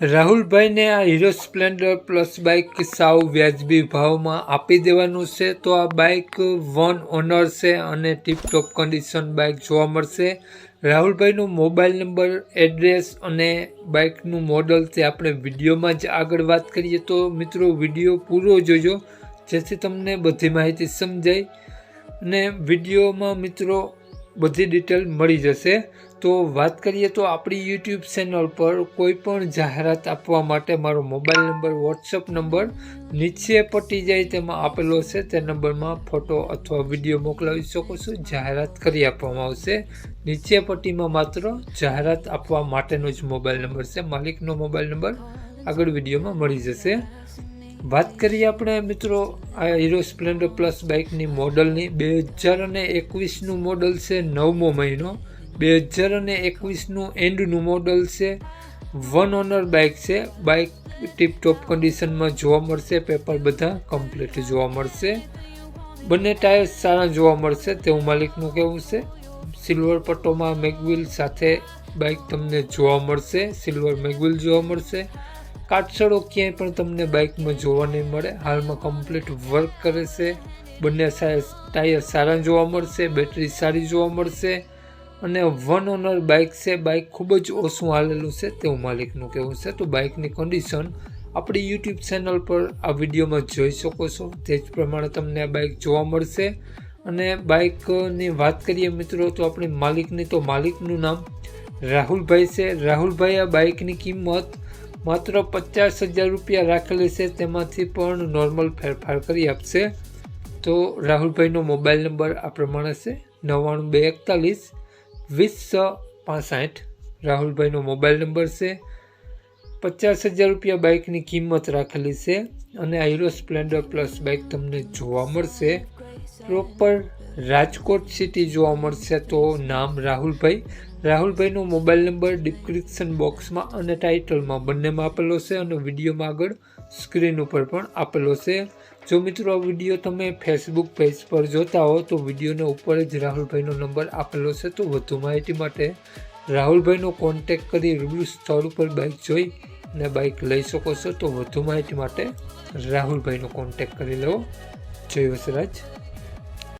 રાહુલભાઈને આ hero Splendor plus bike સાવ વ્યાજબી ભાવમાં આપી દેવાનું છે, તો આ બાઇક વન ઓનર છે અને ટીપટોપ કન્ડિશન બાઇક જોવા મળશે. રાહુલભાઈનો મોબાઈલ નંબર, એડ્રેસ અને બાઇકનું મોડલ તે આપણે વિડીયોમાં જ આગળ વાત કરીએ. તો મિત્રો, વીડિયો પૂરો જોજો, જેથી તમને બધી માહિતી સમજાય. અને વિડીયોમાં મિત્રો બધી ડિટેલ મળી જશે. તો વાત કરીએ તો આપણી યુટ્યુબ ચેનલ પર કોઈ પણ જાહેરાત આપવા માટે મારો મોબાઈલ નંબર વોટ્સઅપ નંબર નીચે પટી જાય તેમાં આપેલો છે. તે નંબરમાં ફોટો અથવા વીડિયો મોકલાવી શકો છો. જાહેરાત કરી આપવામાં આવશે. નીચે પટ્ટીમાં માત્ર જાહેરાત આપવા માટેનો જ મોબાઈલ નંબર છે. માલિકનો મોબાઈલ નંબર આગળ વિડીયોમાં મળી જશે. વાત કરીએ આપણે મિત્રો, આ હીરો સ્પ્લેન્ડર પ્લસ બાઇકની મોડલની બે હજાર અને એકવીસનું મોડલ છે નવમો મહિનો. બે હજાર અને એકવીસનું એન્ડનું મોડલ છે વન ઓનર બાઇક છે. બાઇક ટીપટોપ કન્ડિશનમાં જોવા મળશે પેપર બધા કમ્પ્લીટ જોવા મળશે. બંને ટાયર્સ સારા જોવા મળશે, તેવું માલિકનું કહેવું છે. સિલ્વર પટ્ટોમાં મેગવિલ સાથે બાઇક તમને જોવા મળશે સિલ્વર મેગવિલ જોવા મળશે. કાટસડો ક્યાંય પણ તમને બાઇકમાં જોવા નહીં મળે. હાલમાં કમ્પ્લીટ વર્ક કરે છે. બંને ટાયર સારા જોવા મળશે બેટરી સારી જોવા મળશે અને વન ઓનર બાઇક છે. બાઇક ખૂબ જ ઓછું હાલેલું છે તેવું માલિકનું કહેવું છે. તો બાઇકની કન્ડિશન આપણી યુટ્યુબ ચેનલ પર આ વિડીયોમાં જોઈ શકો છો. તે જ પ્રમાણે તમને આ બાઇક જોવા મળશે. અને બાઇકની વાત કરીએ મિત્રો, તો આપણી માલિકની તો માલિકનું નામ રાહુલભાઈ છે. રાહુલભાઈ, આ બાઇકની કિંમત માત્ર પચાસ હજાર રૂપિયા રાખેલી છે, તેમાંથી પણ નોર્મલ ફેરફાર કરી આપશે. તો રાહુલભાઈનો મોબાઈલ નંબર આ પ્રમાણે છે, નવ્વાણું બે એકતાલીસ, વીસ પાસઠ. રાહુલભાઈનો મોબાઈલ નંબર છે, પચાસ હજાર રૂપિયા બાઇકની કિંમત રાખેલી છે, અને આ સ્પ્લેન્ડર પ્લસ બાઇક તમને જોવા મળશે. પ્રોપર રાજકોટ સિટી જોવા મળશે તો નામ રાહુલભાઈ. રાહુલભાઈનો મોબાઈલ નંબર ડિસ્ક્રિપ્શન બોક્સમાં અને ટાઇટલમાં બંનેમાં આપેલો છે અને વિડીયોમાં આગળ સ્ક્રીન ઉપર પણ આપેલો છે. જો મિત્રો આ વીડિયો તમે ફેસબુક પેજ પર જોતા હો તો વિડીયોના ઉપર જ રાહુલભાઈનો નંબર આપેલો છે તો વધુ માહિતી માટે રાહુલભાઈનો કોન્ટેક કરી રૂબરૂ સ્થળ ઉપર બાઇક જોઈ અને બાઇક લઈ શકો છો તો વધુ માહિતી માટે રાહુલભાઈનો કોન્ટેક કરી લો જય વસરાજ.